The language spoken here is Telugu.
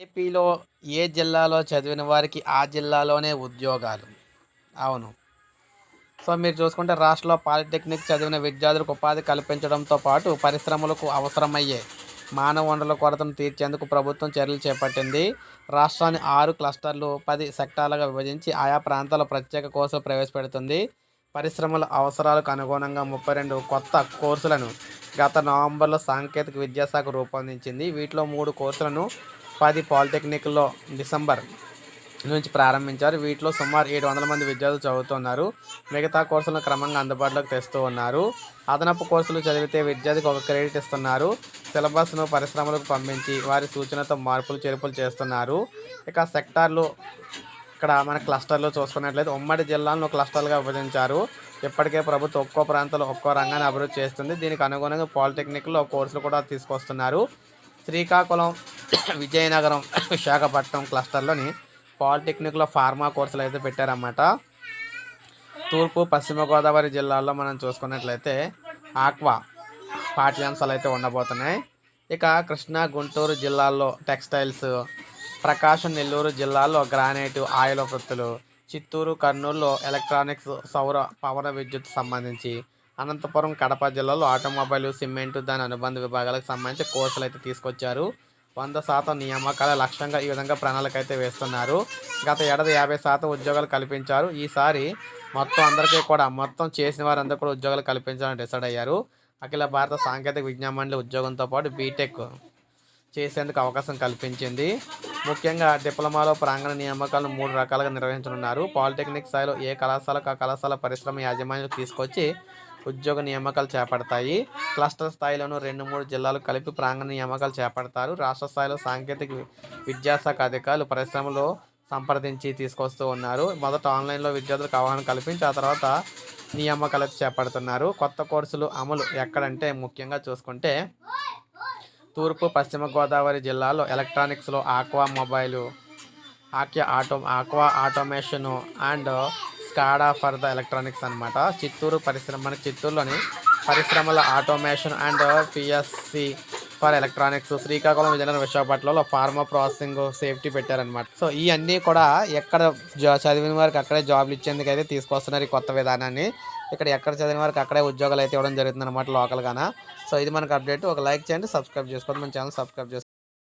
ఏపీలో ఏ జిల్లాలో చదివిన వారికి ఆ జిల్లాలోనే ఉద్యోగాలు? అవును. సో మీరు చూసుకుంటే రాష్ట్రంలో పాలిటెక్నిక్ చదివిన విద్యార్థులకు ఉపాధి కల్పించడంతో పాటు పరిశ్రమలకు అవసరమయ్యే మానవ వనరుల కొరతను తీర్చేందుకు ప్రభుత్వం చర్యలు చేపట్టింది. రాష్ట్రాన్ని ఆరు క్లస్టర్లు పది సెక్టార్లుగా విభజించి ఆయా ప్రాంతాల ప్రత్యేక కోర్సులు ప్రవేశపెడుతుంది. పరిశ్రమల అవసరాలకు అనుగుణంగా ముప్పై రెండు కొత్త కోర్సులను గత నవంబర్లో సాంకేతిక విద్యాశాఖ రూపొందించింది. వీటిలో మూడు కోర్సులను పది పాలిటెక్నిక్లో డిసెంబర్ నుంచి ప్రారంభించారు. వీటిలో సుమారు ఏడు వందల మంది విద్యార్థులు చదువుతున్నారు. మిగతా కోర్సులను క్రమంగా అందుబాటులోకి తెస్తూ ఉన్నారు. అదనపు కోర్సులు చదివితే విద్యార్థికి ఒక క్రెడిట్ ఇస్తున్నారు. సిలబస్ను పరిశ్రమలకు పంపించి వారి సూచనతో మార్పులు చేర్పులు చేస్తున్నారు. ఇక సెక్టార్లు ఇక్కడ మన క్లస్టర్లో చూసుకున్నట్లయితే ఉమ్మడి జిల్లాలను క్లస్టర్లుగా విభజించారు. ఇప్పటికే ప్రభుత్వం ఒక్కో ప్రాంతంలో ఒక్కో రంగాన్ని అభివృద్ధి చేస్తుంది. దీనికి అనుగుణంగా పాలిటెక్నిక్లో కోర్సులు కూడా తీసుకొస్తున్నారు. శ్రీకాకుళం విజయనగరం విశాఖపట్నం క్లస్టర్లోని పాలిటెక్నిక్లో ఫార్మా కోర్సులు అయితే పెట్టారన్నమాట. తూర్పు పశ్చిమ గోదావరి జిల్లాల్లో మనం చూసుకున్నట్లయితే ఆక్వా పాఠ్యాంశాలు అయితే ఉండబోతున్నాయి. ఇక కృష్ణా గుంటూరు జిల్లాల్లో టెక్స్టైల్స్ ప్రకాశం నెల్లూరు జిల్లాలో గ్రానైట్ ఆయిల్ వృత్తులు చిత్తూరు కర్నూలులో ఎలక్ట్రానిక్స్ సౌర పవన విద్యుత్ సంబంధించి అనంతపురం కడప జిల్లాలో ఆటోమొబైల్ సిమెంటు దాని అనుబంధ విభాగాలకు సంబంధించి కోర్సులు అయితే తీసుకొచ్చారు. వంద శాతం నియామకాల లక్ష్యంగా ఈ విధంగా ప్రణాళిక అయితే వేస్తున్నారు. గత ఏడాది యాభై శాతం ఉద్యోగాలు కల్పించారు. ఈసారి మొత్తం అందరికీ కూడా మొత్తం చేసిన వారందరూ కూడా ఉద్యోగాలు కల్పించాలని డిసైడ్ అయ్యారు. అఖిల భారత సాంకేతిక విజ్ఞాన మండలి ఉద్యోగంతో పాటు బీటెక్ చేసేందుకు అవకాశం కల్పించింది. ముఖ్యంగా డిప్లొమాలో ప్రాంగణ నియామకాలను మూడు రకాలుగా నిర్వహించనున్నారు. పాలిటెక్నిక్ స్థాయిలో ఏ కళాశాలకు ఆ కళాశాల పరిశ్రమ యాజమాన్యం తీసుకొచ్చి ఉద్యోగ నియామకాలు చేపడతాయి. క్లస్టర్ స్థాయిలోనూ రెండు మూడు జిల్లాలు కలిపి ప్రాంగణ నియామకాలు చేపడతారు. రాష్ట్ర స్థాయిలో సాంకేతిక విద్యాశాఖ అధికారులు పరిశ్రమలో సంప్రదించి తీసుకొస్తూ ఉన్నారు. మొదట ఆన్లైన్లో విద్యార్థులకు అవగాహన కల్పించి ఆ తర్వాత నియామకాలు చేపడుతున్నారు. కొత్త కోర్సులు అమలు ఎక్కడంటే ముఖ్యంగా చూసుకుంటే తూర్పు పశ్చిమ గోదావరి జిల్లాలో ఎలక్ట్రానిక్స్లో aqua mobile ఆక్యా auto aqua automation and scada for the electronics అనమాట చిత్తూరు పరిశ్రమ మన చిత్తూరులోని పరిశ్రమల automation and PSC for electronics Srikakulam Vizianagaram విశాఖపట్నంలో ఫార్మా ప్రాసెసింగ్ సేఫ్టీ పెట్టారనమాట సో ఇవన్నీ కూడా ఎక్కడ జా చదివిన వారికి అక్కడే జాబ్లు ఇచ్చేందుకు అయితే తీసుకొస్తున్నారు ఈ కొత్త విధానాన్ని. ఇక్కడ ఎక్కడ చదివిన వారికి అక్కడే ఉద్యోగాలు అయితే ఇవ్వడం జరుగుతుంది అనమాట లోకల్గాన. సో ఇది మనకు అప్డేట్. ఒక లైక్ చేయండి సబ్స్క్రైబ్ చేసుకోండి. మన ఛానల్ సబ్స్క్రైబ్ చేసుకోండి.